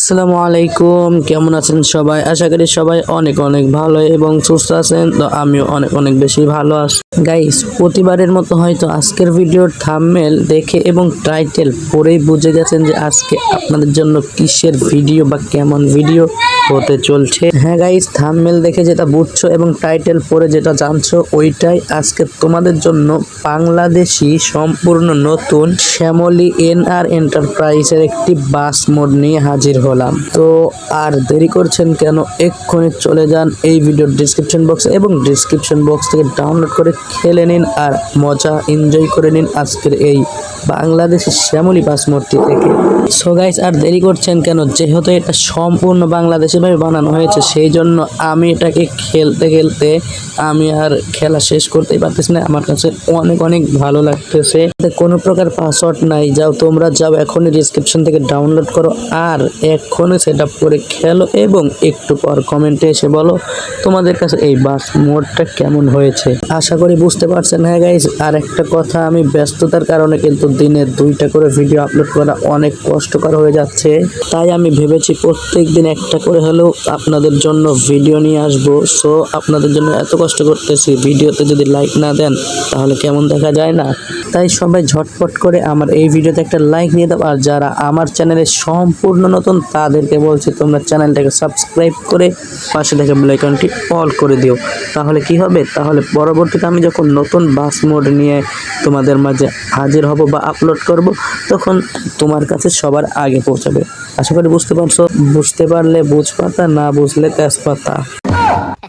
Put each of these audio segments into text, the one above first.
আসসালামু আলাইকুম। কেমন আছেন সবাই? আশা করি সবাই অনেক অনেক ভালো এবং সুস্থ আছেন। তো আমিও অনেক অনেক বেশি ভালো আছি। গাইস প্রতিবারের মতো হয়তো আজকের ভিডিওর থামমেল দেখে এবং টাইটেল পড়েই বুঝে গেছেন যে আজকে আপনাদের জন্য কিসের ভিডিও বা কেমন ভিডিও হতে চলছে। হ্যাঁ গাইস থাম্বনেল দেখে যেটা বুঝছ এবং টাইটেল পরে যেটা জানছো, ওইটাই আজকে তোমাদের জন্য বাংলাদেশি সম্পূর্ণ নতুন শ্যামলী এনআর এন্টারপ্রাইজের একটি বাস মোড নিয়ে হাজির হলাম। তো আর দেরি করছেন কেন? এক্ষুনি চলে যান এই ভিডিওর ডিসক্রিপশন বক্স এবং ডিসক্রিপশন বক্স থেকে ডাউনলোড করে খেলে নিন আর মজা এনজয় করে নিন আজকের এই বাংলাদেশের শ্যামলী মোডটি থেকে। সো গাইস আর দেরি করছেন কেন? যেহেতু এটা সম্পূর্ণ বাংলাদেশিভাবে বানানো হয়েছে সেই জন্য আমি এটাকে খেলতে খেলতে আমি আর খেলা শেষ করতেই পারতেছি না। আমার কাছে অনেক অনেক ভালো লাগতেছে। কোনো প্রকার পাসওয়ার্ড নাই। যাও তোমরা যাও এখনই ডিসক্রিপশন থেকে ডাউনলোড করো আর এখনই সেট করে খেলো এবং একটু পর কমেন্টে এসে বলো তোমাদের কাছে এই বাস মোডটা কেমন হয়েছে। আশা করি বুঝতে পারছেন হ্যাঁ গাইজ আর একটা কথা, আমি ব্যস্ততার কারণে কিন্তু দিনে দুইটা করে ভিডিও আপলোড করা অনেক কষ্টকর হয়ে যাচ্ছে। তাই আমি ভেবেছি প্রত্যেক দিন একটা করে হলেও আপনাদের জন্য ভিডিও নিয়ে আসব। সো আপনাদের জন্য এত কষ্ট করতেছি ভিডিওতে যদি লাইক না দেন, তাহলে কেমন দেখা যায় না? তাই সবাই ঝটপট করে আমার এই ভিডিওতে একটা লাইক নিয়ে দাও। আর যারা আমার চ্যানেলে সম্পূর্ণ নতুন, তাদেরকে বলছি তোমরা চ্যানেলটাকে সাবস্ক্রাইব করে পাশে থেকে বেলাইকনটি অল করে দিও। তাহলে কি হবে? তাহলে পরবর্তীতে আমি যখন নতুন বাস মোড নিয়ে তোমাদের মাঝে হাজির হব বা আপলোড করব তখন তোমার কাছে সবার আগে পৌঁছাবে। আশা করি বুঝতে পারছ বুঝতে পারলে বুঝ পাতা না বুঝলে তেজপাতা।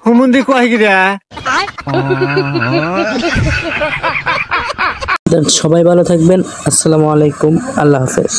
হুমুন্দি কয় গিরা সবাই ভালো থাকবেন আসসালামু আলাইকুম আল্লাহ হাফেজ।